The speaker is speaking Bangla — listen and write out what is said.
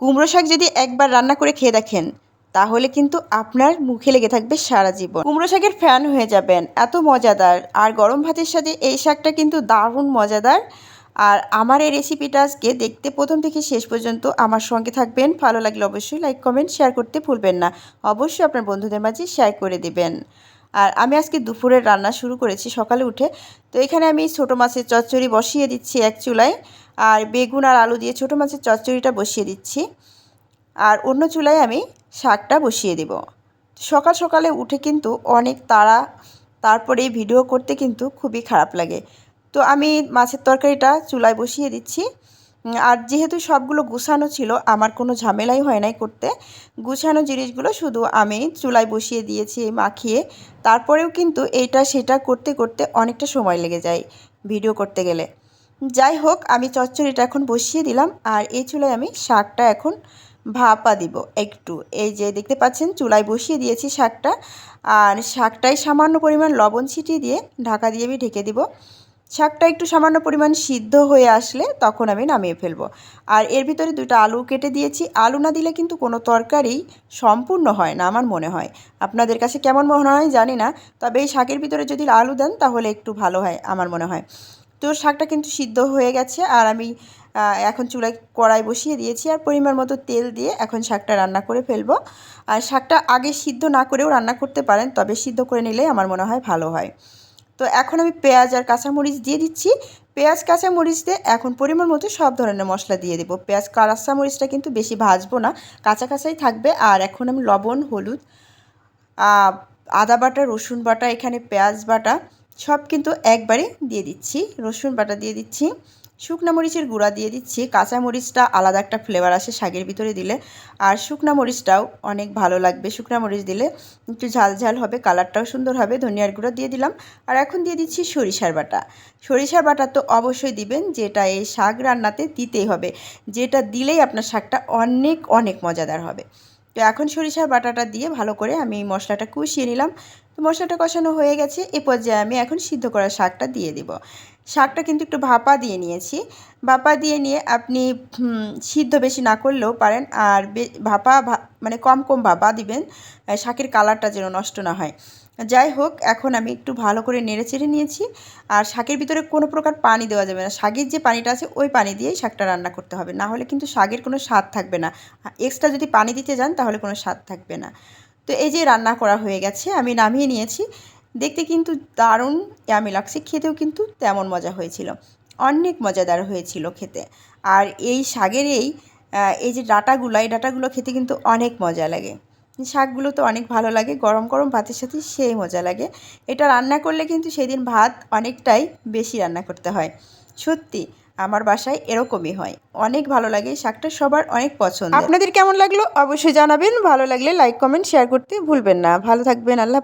কুমড়ো শাক যদি একবার রান্না করে খেয়ে দেখেন, তাহলে কিন্তু আপনার মুখে লেগে থাকবে সারা জীবন। কুমড়ো শাকের ফ্যান হয়ে যাবেন, এত মজাদার। আর গরম ভাতের সাথে এই শাকটা কিন্তু দারুণ মজাদার। আর আমার এই রেসিপিটা আজকে দেখতে প্রথম থেকে শেষ পর্যন্ত আমার সঙ্গে থাকবেন। ভালো লাগলে অবশ্যই লাইক কমেন্ট শেয়ার করতে ভুলবেন না। অবশ্যই আপনার বন্ধুদের মাঝে শেয়ার করে দেবেন। আর আমি আজকে দুপুরের রান্না শুরু করেছি সকালে উঠে। তো এখানে আমি ছোটো মাছের চচ্চড়ি বসিয়ে দিচ্ছি এক চুলায়। আর বেগুন আর আলু দিয়ে ছোটো মাছের চচ্চড়িটা বসিয়ে দিচ্ছি। আর অন্য চুলায় আমি শাকটা বসিয়ে দেব। সকাল সকালে উঠে কিন্তু অনেক তাড়া, তারপরে ভিডিও করতে কিন্তু খুবই খারাপ লাগে। তো আমি মাছের তরকারিটা চুলায় বসিয়ে দিচ্ছি। আর যেহেতু সবগুলো গুছানো ছিল, আমার কোনো ঝামেলাই হয় নাই করতে। গুছানো জিনিসগুলো শুধু আমি চুলায় বসিয়ে দিয়েছি, মাখিয়ে। তারপরেও কিন্তু এইটা সেটা করতে করতে অনেকটা সময় লেগে যায় ভিডিও করতে গেলে। যাই হোক, আমি চচ্চড়িটা এখন বসিয়ে দিলাম আর এই চুলায় আমি শাকটা এখন ভাপা দিব একটু। এই যে দেখতে পাচ্ছেন, চুলায় বসিয়ে দিয়েছি শাকটা। আর শাকটাই সামান্য পরিমাণ লবণ ছিটিয়ে দিয়ে ঢাকা দিয়ে আমি ঢেকে দিব। শাকটা একটু সামান্য পরিমাণ সিদ্ধ হয়ে আসলে তখন আমি নামিয়ে ফেলব। আর এর ভিতরে দুটো আলু কেটে দিয়েছি। আলু না দিলে কিন্তু কোনো তরকারি সম্পূর্ণ হয় না আমার মনে হয়। আপনাদের কাছে কেমন মনে হয় জানি না, তবে এই শাকের ভিতরে যদি আলু দেন তাহলে একটু ভালো হয় আমার মনে হয়। তো শাকটা কিন্তু সিদ্ধ হয়ে গেছে আর আমি এখন চুলায় কড়াই বসিয়ে দিয়েছি আর পরিমাণ মতো তেল দিয়ে এখন শাকটা রান্না করে ফেলব। আর শাকটা আগে সিদ্ধ না করেও রান্না করতে পারেন, তবে সিদ্ধ করে নিলেই আমার মনে হয় ভালো হয়। তো এখন আমি পেঁয়াজ আর কাঁচামরিচ দিয়ে দিচ্ছি। পেঁয়াজ, কাঁচামরিচ দিয়ে এখন পরিমাণ মতো সব ধরনের মশলা দিয়ে দেবো। পেঁয়াজ কাঁচামরিচটা কিন্তু বেশি ভাজবো না, কাঁচা কাঁচাই থাকবে। আর এখন আমি লবণ, হলুদ আদা বাটা, রসুন বাটা, এখানে পেঁয়াজ বাটা সব কিন্তু একবারে দিয়ে দিচ্ছি। রসুন বাটা দিয়ে দিচ্ছি। শুকনা মরিচের গুঁড়া দিয়ে দিচ্ছি। কাঁচা মরিচটা আলাদা একটা ফ্লেভার আসে শাকের ভিতরে দিলে। আর শুকনা মরিচটাও অনেক ভালো লাগবে শুকনা মরিচ দিলে। একটু ঝাল ঝাল হবে, কালারটাও সুন্দর হবে, ধনিয়ার গুঁড়া দিয়ে দিলাম। আর এখন দিয়ে দিচ্ছি সরিষার বাটা। সরিষার বাটা তো অবশ্যই দিবেন, যেটা এই শাক রান্নাতে দিতেই হবে। যেটা দিলেই আপনার শাকটা অনেক অনেক মজাদার হবে। তো এখন সরিষার বাটাটা দিয়ে ভালো করে আমি মশলাটা কষিয়ে নিলাম। তো মশলাটা কষানো হয়ে গেছে, এ পর্যায়ে আমি এখন সিদ্ধ করা শাকটা দিয়ে দিব। শাকটা কিন্তু একটু ভাপা দিয়ে নিয়েছি। ভাপা দিয়ে নিয়ে আপনি সিদ্ধ বেশি না করলেও পারেন আর ভাপা মানে কম কম ভাপা দিবেন শাকের কালারটা যেন নষ্ট না হয়। যাই হোক, এখন আমি একটু ভালো করে নেড়ে চেড়ে নিয়েছি আর শাকের ভিতরে কোনো প্রকার পানি দেওয়া যাবে না। শাকের যে পানিটা আছে, ওই পানি দিয়েই শাকটা রান্না করতে হবে। না হলে কিন্তু শাকের কোনো স্বাদ থাকবে না। এক্সট্রা যদি পানি দিতে যান, তাহলে কোনো স্বাদ থাকবে না। তো এই যে রান্না করা হয়ে গেছে, আমি নামিয়ে নিয়েছি। দেখতে কিন্তু দারুণ ইয়ামি লাগছে, খেতেও কিন্তু তেমন মজা হয়েছিল। অনেক মজাদার হয়েছিল খেতে। আর এই শাকের এই এই যে ডাটাগুলো, এই ডাটাগুলো খেতে কিন্তু অনেক মজা লাগে। শাকগুলো তো অনেক ভালো লাগে, গরম গরম ভাতের সাথে সেই মজা লাগে। এটা রান্না করলে কিন্তু সেদিন ভাত অনেকটাই বেশি রান্না করতে হয়। সত্যি আমার বাসায় এরকমই হয়। অনেক ভালো লাগে, শাকটা সবার অনেক পছন্দ আপনাদের কেমন লাগল? অবশ্যই জানাবেন। ভালো লাগলে লাইক কমেন্ট শেয়ার করতে ভুলবেন না। ভালো থাকবেন। আল্লাহ